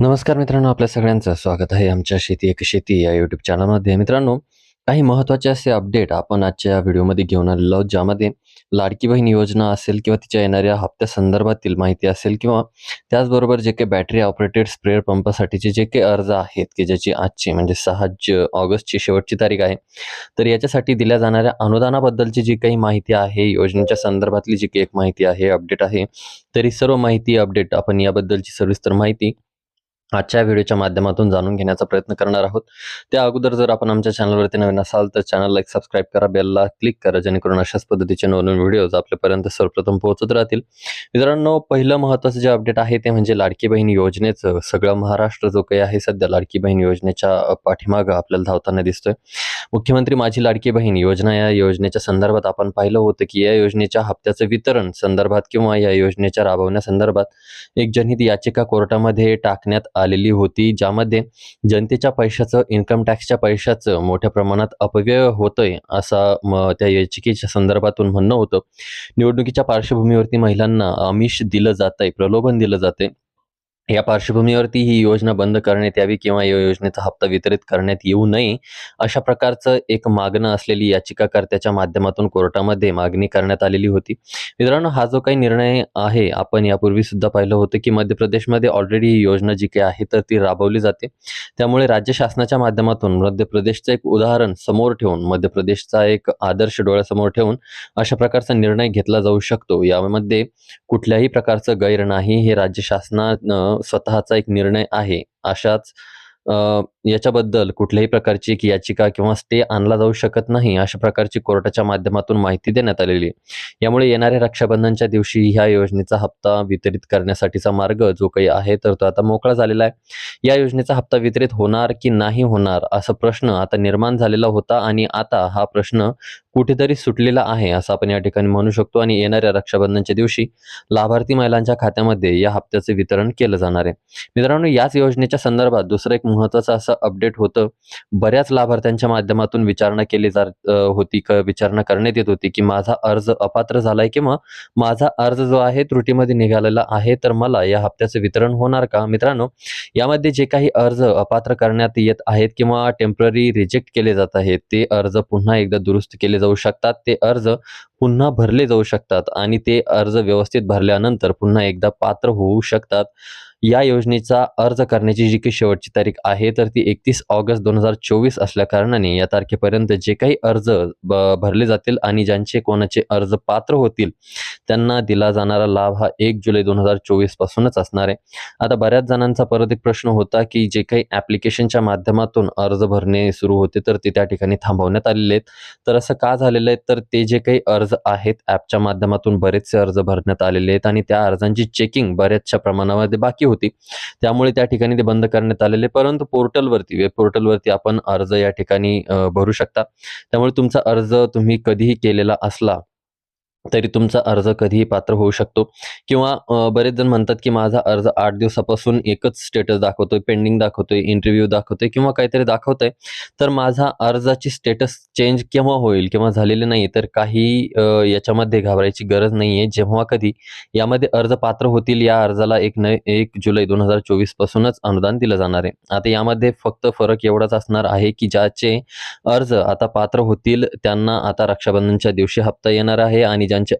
नमस्कार मित्रांनो आपल्या सगळ्यांचं स्वागत आहे आमच्या शेती एक शेती या युट्यूब चॅनलमध्ये मित्रांनो काही महत्त्वाचे असे अपडेट आपण आजच्या व्हिडिओमध्ये घेऊन आलेलो आहोत ज्यामध्ये लाडकी बहीण योजना असेल किंवा तिच्या येणाऱ्या हप्त्या संदर्भातील माहिती असेल किंवा त्याचबरोबर जे काही बॅटरी ऑपरेटेड स्प्रेअर पंपासाठीचे जे काही अर्ज आहेत की ज्याची आजची म्हणजे सहा ज ऑगस्टची शेवटची तारीख आहे तर याच्यासाठी दिल्या जाणाऱ्या अनुदानाबद्दलची जी काही माहिती आहे योजनेच्या संदर्भातली जी काही एक माहिती आहे अपडेट आहे तरी सर्व माहिती अपडेट आपण याबद्दलची सविस्तर माहिती आजच्या व्हिडिओच्या माध्यमातून जाणून घेण्याचा प्रयत्न करणार आहोत. त्या अगोदर जर आपण आमच्या चॅनलवरती नवीन असाल तर चॅनलला एक सबस्क्राईब करा बेलला क्लिक करा जेणेकरून अशाच पद्धतीचे नवीन व्हिडिओज आपल्यापर्यंत सर्वप्रथम पोहोचत राहतील. मित्रांनो पहिलं महत्त्वाचं जे अपडेट आहे ते म्हणजे लाडकी बहीण योजनेचं. सगळं महाराष्ट्र जो काही आहे सध्या लाडकी बहीण योजनेच्या पाठीमागं आपल्याला धावताना दिसतोय. मुख्यमंत्री माझी लाडकी बहीण योजना या योजनेच्या संदर्भात आपण पाहिलं होतं की या योजनेच्या हप्त्याचं वितरण संदर्भात किंवा या योजनेच्या राबवण्यासंदर्भात एक जनहित याचिका कोर्टामध्ये टाकण्यात आलेली होती ज्यामध्ये जनतेच्या पैशाचं इन्कम टॅक्सच्या पैशाचं मोठ्या प्रमाणात अपव्यय होतोय असा म त्या याचिकेच्या संदर्भातून म्हणणं होतं. निवडणुकीच्या पार्श्वभूमीवरती महिलांना आमिष दिलं जात आहे प्रलोभन दिलं जाते या पार्श्वभूमीवरती ही योजना बंद करण्यात यावी किंवा या योजनेचा हप्ता वितरित करण्यात येऊ नये अशा प्रकारचं एक मागणं असलेली याचिकाकर्त्याच्या माध्यमातून कोर्टामध्ये मागणी करण्यात आलेली होती. मित्रांनो हा जो काही निर्णय आहे आपण यापूर्वी सुद्धा पाहिलं होतं की मध्य प्रदेशमध्ये ऑलरेडी ही योजना जी काही आहे तर ती राबवली जाते. त्यामुळे राज्य शासनाच्या माध्यमातून मध्य प्रदेशचं एक उदाहरण समोर ठेवून मध्य प्रदेशचा एक आदर्श डोळ्यासमोर ठेवून अशा प्रकारचा निर्णय घेतला जाऊ शकतो. यामध्ये कुठल्याही प्रकारचं गैर नाही हे राज्य शासनानं स्वतःचा एक निर्णय आहे. अशाच अ, याच्याबद्दल कुठल्याही प्रकारची एक याचिका किंवा स्टे आणला जाऊ शकत नाही अशा प्रकारची कोर्टाच्या माध्यमातून माहिती देण्यात आलेली आहे. यामुळे येणाऱ्या रक्षाबंधनच्या दिवशी ह्या योजनेचा हप्ता वितरित करण्यासाठीचा मार्ग जो काही आहे तर तो आता मोकळा झालेला आहे. या योजनेचा हप्ता वितरित होणार की नाही होणार असा प्रश्न आता निर्माण झालेला होता आणि आता हा प्रश्न कुठेतरी सुटलेला आहे असं आपण या ठिकाणी म्हणू शकतो आणि येणाऱ्या रक्षाबंधनच्या दिवशी लाभार्थी महिलांच्या खात्यामध्ये या हप्त्याचे वितरण केलं जाणार आहे. मित्रांनो याच योजनेच्या संदर्भात दुसरं एक महत्वाचं असं अपडेट होतं. बऱ्याच लाभार्थ्यांच्या माध्यमातून विचारणा केली जात होती क विचारणा करण्यात येत होती की माझा अर्ज अपात्र झालाय किंवा माझा अर्ज जो आहे त्रुटीमध्ये निघालेला आहे तर मला या हप्त्याचं वितरण होणार का? मित्रांनो यामध्ये जे काही अर्ज अपात्र करण्यात येत आहेत किंवा टेंपररी रिजेक्ट केले जात आहेत ते अर्ज पुन्हा एकदा दुरुस्त केले जाऊ शकतात. ते अर्ज पुन्हा भरले जाऊ शकतात आणि ते अर्ज व्यवस्थित भरल्यानंतर पुन्हा एकदा पात्र होऊ शकतात. या योजनेचा अर्ज करण्याची जी काही शेवटची तारीख आहे तर ती एकतीस ऑगस्ट दोन हजार चोवीस असल्या कारणाने या तारखेपर्यंत जे काही अर्ज ब- भरले जातील आणि ज्यांचे कोणाचे अर्ज पात्र होतील त्यांना दिला जाणारा लाभ हा एक जुलै दोन हजार चोवीस पासूनच असणार आहे. आता बऱ्याच जणांचा परत एक प्रश्न होता की जे काही ॲप्लिकेशनच्या माध्यमातून अर्ज भरणे सुरू होते तर ते त्या ठिकाणी थांबवण्यात आलेले आहेत. तर असं का झालेलं आहे? तर ते जे काही अर्ज आहेत ॲपच्या माध्यमातून बरेचसे अर्ज भरण्यात आलेले आहेत आणि त्या अर्जांची चेकिंग बऱ्याचशा प्रमाणामध्ये बाकी होती. त्यामुळे त्या ठिकाणी ते बंद करण्यात आलेले. परंतु पोर्टलवरती वेब पोर्टलवरती आपण अर्ज या ठिकाणी भरू शकता. त्यामुळे तुमचा अर्ज तुम्ही कधीही केलेला असला तरी तुमचा अर्ज कधीही पात्र होऊ शकतो. किंवा बरेच जण म्हणतात की माझा अर्ज आठ दिवसापासून एकच स्टेटस दाखवतोय पेंडिंग दाखवतोय इंटरव्ह्यू दाखवतोय किंवा काहीतरी दाखवतोय. तर माझा अर्जाची स्टेटस चेंज केव्हा होईल किंवा झालेले नाही तर काही याच्यामध्ये घाबरायची गरज नाही आहे जेव्हा कधी यामध्ये अर्ज पात्र होतील या अर्जाला एक न एक जुलै दोन हजार चोवीस पासूनच अनुदान दिलं जाणार आहे. आता यामध्ये फक्त फरक एवढाच असणार आहे की ज्याचे अर्ज आता पात्र होतील त्यांना आता रक्षाबंधनच्या दिवशी हप्ता येणार आहे आणि ज्यांचे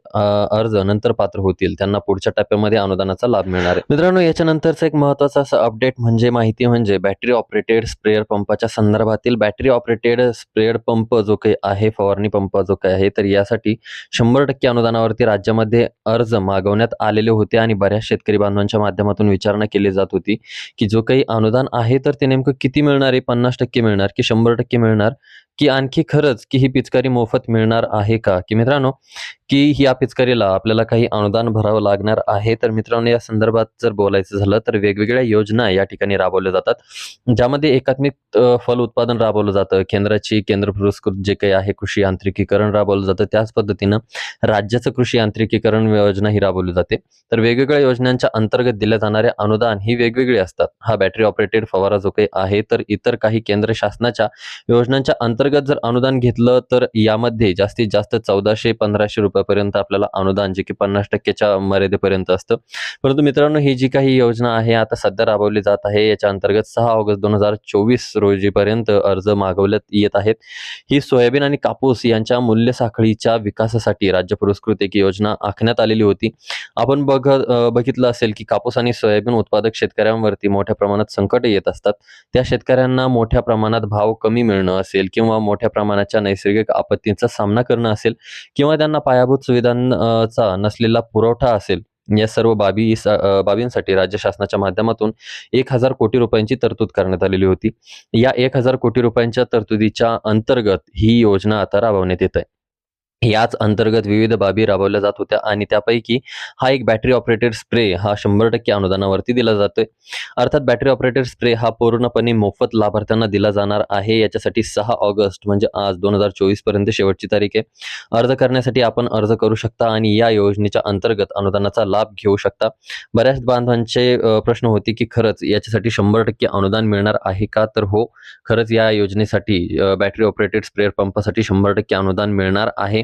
अर्ज नंतर पात्र होतील. त्यांना पुढच्या टप्प्यामध्ये अनुदानाचा लाभ मिळणार आहे. मित्रांनो याच्यानंतरचा एक महत्त्वाचा असं अपडेट म्हणजे माहिती म्हणजे बॅटरी ऑपरेटेड स्प्रेअर पंपाच्या संदर्भातील बॅटरी ऑपरेटेड स्प्रेअर पंप जो काही आहे फवारणी पंप जो काही आहे तर यासाठी शंभर टक्के अनुदानावरती राज्यामध्ये अर्ज मागवण्यात आलेले होते आणि बऱ्याच शेतकरी बांधवांच्या माध्यमातून विचारणा केली जात होती की जो काही अनुदान आहे तर ते नेमकं किती मिळणार आहे? पन्नास टक्के मिळणार की शंभर टक्के मिळणार? की आणखी खरंच की ही पिचकारी मोफत मिळणार आहे का? की मित्रांनो की या पिचकारीला आपल्याला काही अनुदान भरावं लागणार आहे? तर मित्रांनो या संदर्भात जर बोलायचं झालं तर वेगवेगळ्या योजना या ठिकाणी राबवल्या जातात. ज्यामध्ये एकात्मिक फल उत्पादन राबवलं जातं. केंद्राची केंद्र पुरस्कृत जे काही आहे कृषी यांत्रिकीकरण राबवलं जातं. त्याच पद्धतीनं राज्याचं कृषी यांत्रिकीकरण योजना ही राबवली जाते. तर वेगवेगळ्या योजनांच्या अंतर्गत दिल्या जाणारे अनुदान ही वेगवेगळी असतात. हा बॅटरी ऑपरेटेड फवारा जो काही आहे तर इतर काही केंद्र शासनाच्या योजनांच्या अंतर्गत अंतर्गत जर अनुदान घेतलं तर यामध्ये जास्तीत जास्त चौदाशे पंधराशे रुपयापर्यंत आपल्याला अनुदान जे की पन्नास टक्क्याच्या मर्यादेपर्यंत असतं. परंतु मित्रांनो ही जी काही योजना आहे आता सध्या राबवली जात आहे. याच्या अंतर्गत सहा ऑगस्ट दोन हजार चोवीस रोजीपर्यंत अर्ज मागवण्यात येत आहेत. ही सोयाबीन आणि कापूस यांच्या मूल्य साखळीच्या विकासासाठी राज्य पुरस्कृत एक योजना आखण्यात आलेली होती. आपण बघ बघितलं असेल की कापूस आणि सोयाबीन उत्पादक शेतकऱ्यांवरती मोठ्या प्रमाणात संकट येत असतात. त्या शेतकऱ्यांना मोठ्या प्रमाणात भाव कमी मिळणं असेल किंवा मोठ्या प्रमाणाच्या नैसर्गिक आपत्तींचा सामना करणं असेल किंवा त्यांना पायाभूत सुविधांचा नसलेला पुरवठा असेल या सर्व बाबी बाबींसाठी राज्य शासनाच्या माध्यमातून एक हजार कोटी रुपयांची तरतूद करण्यात आलेली होती. या एक हजार कोटी रुपयांच्या तरतुदीच्या अंतर्गत ही योजना आता राबवण्यात येत आहे. याच अंतर्गत विविध बाबी राबवल्या जात होत्या आणि त्यापैकी हा एक बॅटरी ऑपरेटेड स्प्रे हा शंभर टक्के अनुदानावरती दिला जातोय. अर्थात बॅटरी ऑपरेटेड स्प्रे हा पूर्णपणे मोफत लाभार्थ्यांना दिला जाणार आहे. याच्यासाठी सहा ऑगस्ट म्हणजे आज दोन हजार चोवीसपर्यंत शेवटची तारीख आहे. अर्ज करण्यासाठी आपण अर्ज करू शकता आणि या योजनेच्या अंतर्गत अनुदानाचा लाभ घेऊ शकता. बऱ्याच बांधवांचे प्रश्न होते की खरंच याच्यासाठी शंभर टक्के अनुदान मिळणार आहे का? तर हो खरंच या योजनेसाठी बॅटरी ऑपरेटेड स्प्रेअर पंपासाठी शंभर टक्के अनुदान मिळणार आहे.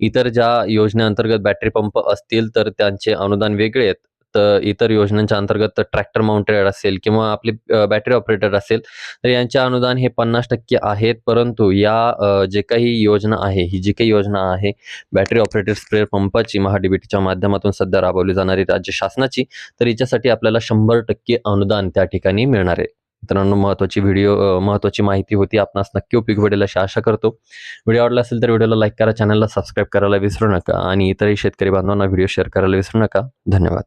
इतर ज्या योजनेअंतर्गत बॅटरी पंप असतील तर त्यांचे अनुदान वेगळे आहेत. तर इतर योजनांच्या अंतर्गत ट्रॅक्टर माउंटेड असेल किंवा आपली बॅटरी ऑपरेटर असेल तर यांचे अनुदान हे पन्नास टक्के आहेत. परंतु या जे काही योजना आहे ही जी काही योजना आहे बॅटरी ऑपरेटर स्प्रेअर पंपाची महाडीबीटीच्या माध्यमातून सध्या राबवली जाणारी राज्य शासनाची तर याच्यासाठी आपल्याला शंभर टक्के अनुदान त्या ठिकाणी मिळणार आहे. मित्रांनो महत्त्वाची व्हिडिओ महत्त्वाची माहिती होती. आपणास नक्की उपयोग पडेल अशी आशा करतो. व्हिडिओ आवडला असेल तर व्हिडिओला लाईक करा चॅनलला सबस्क्राईब करायला विसरू नका. आणि इतरही शेतकरी बांधवांना व्हिडिओ शेअर करायला विसरू नका. धन्यवाद.